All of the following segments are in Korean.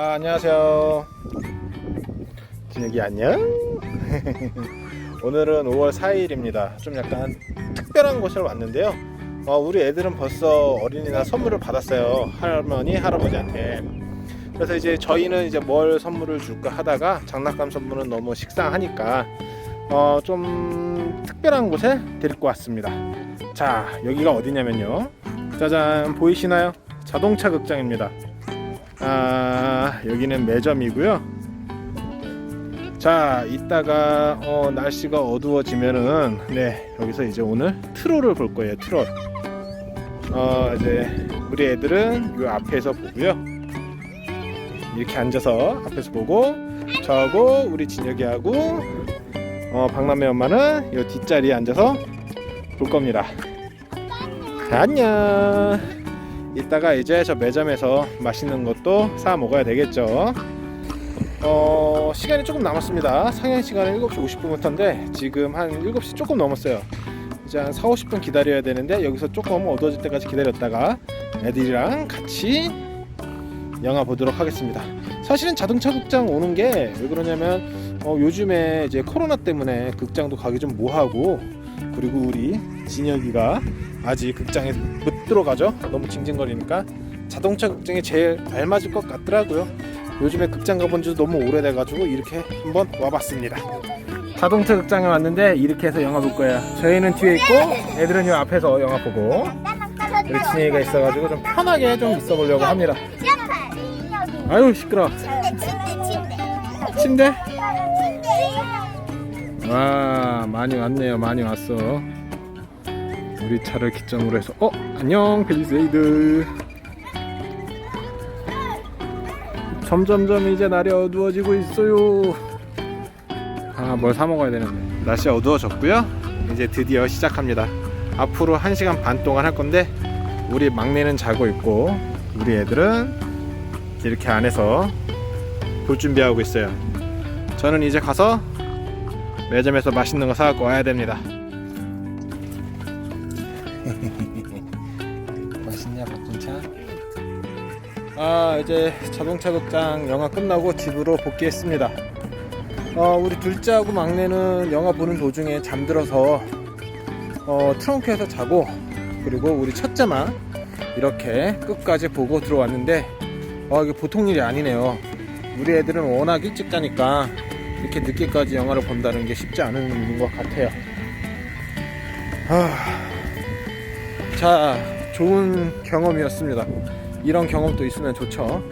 아, 안녕하세요. 진혁이 안녕. 오늘은 5월 4일입니다. 좀 약간 특별한 곳을 왔는데요. 어, 우리 애들은 벌써 어린이날 선물을 받았어요. 할머니, 할아버지한테. 그래서 이제 저희는 이제 뭘 선물을 줄까 하다가 장난감 선물은 너무 식상하니까 어, 좀 특별한 곳에 데리고 왔습니다. 자, 여기가 어디냐면요. 짜잔, 보이시나요? 자동차 극장입니다. 아, 여기는 매점이고요. 자, 이따가 어, 날씨가 어두워지면은 네 여기서 이제 오늘 트롤을 볼 거예요. 트롤. 어, 이제 우리 애들은 요 앞에서 보고요. 이렇게 앉아서 앞에서 보고 저하고 우리 진혁이하고 어, 박남매 엄마는 요 뒷자리에 앉아서 볼 겁니다. 자, 안녕. 이따가 이제 저 매점에서 맛있는 것도 사 먹어야 되겠죠. 어, 시간이 조금 남았습니다. 상영 시간은 7시 50분부터인데 지금 한 7시 조금 넘었어요. 이제 한 4, 50분 기다려야 되는데 여기서 조금 어두워질 때까지 기다렸다가 애들이랑 같이 영화 보도록 하겠습니다. 사실은 자동차 극장 오는 게 왜 그러냐면 어, 요즘에 이제 코로나 때문에 극장도 가기 좀 뭐하고 그리고 우리 진혁이가 아직 극장에 못 들어가죠. 너무 징징거리니까 자동차 극장에 제일 알맞을 것 같더라고요. 요즘에 극장 가본 지도 너무 오래돼가지고 이렇게 한번 와봤습니다. 자동차 극장에 왔는데 이렇게 해서 영화 볼 거예요. 저희는 뒤에 있고 애들은 이 앞에서 영화 보고 우리 진혁이가 있어가지고 좀 편하게 좀 있어 보려고 합니다. 아유 시끄러. 침대? 와 많이 왔네요. 많이 왔어. 우리 차를 기점으로 해서 어 안녕 벨리세이드. 점점점 이제 날이 어두워지고 있어요. 아, 뭘 사 먹어야 되는데. 날씨 어두워졌고요. 이제 드디어 시작합니다. 앞으로 1시간 반 동안 할 건데 우리 막내는 자고 있고 우리 애들은 이렇게 안에서 볼 준비하고 있어요. 저는 이제 가서 매점에서 맛있는 거 사갖고 와야 됩니다. 맛있냐 박준차? 아 이제 자동차 극장 영화 끝나고 집으로 복귀했습니다. 어, 우리 둘째하고 막내는 영화 보는 도중에 잠들어서 어, 트렁크에서 자고 그리고 우리 첫째만 이렇게 끝까지 보고 들어왔는데 어, 이게 보통 일이 아니네요. 우리 애들은 워낙 일찍 자니까 이렇게 늦게까지 영화를 본다는 게 쉽지 않은 것 같아요. 아, 자, 좋은 경험이었습니다. 이런 경험도 있으면 좋죠.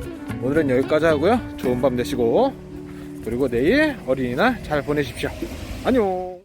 오늘은 여기까지 하고요. 좋은 밤 되시고 그리고 내일 어린이날 잘 보내십시오. 안녕.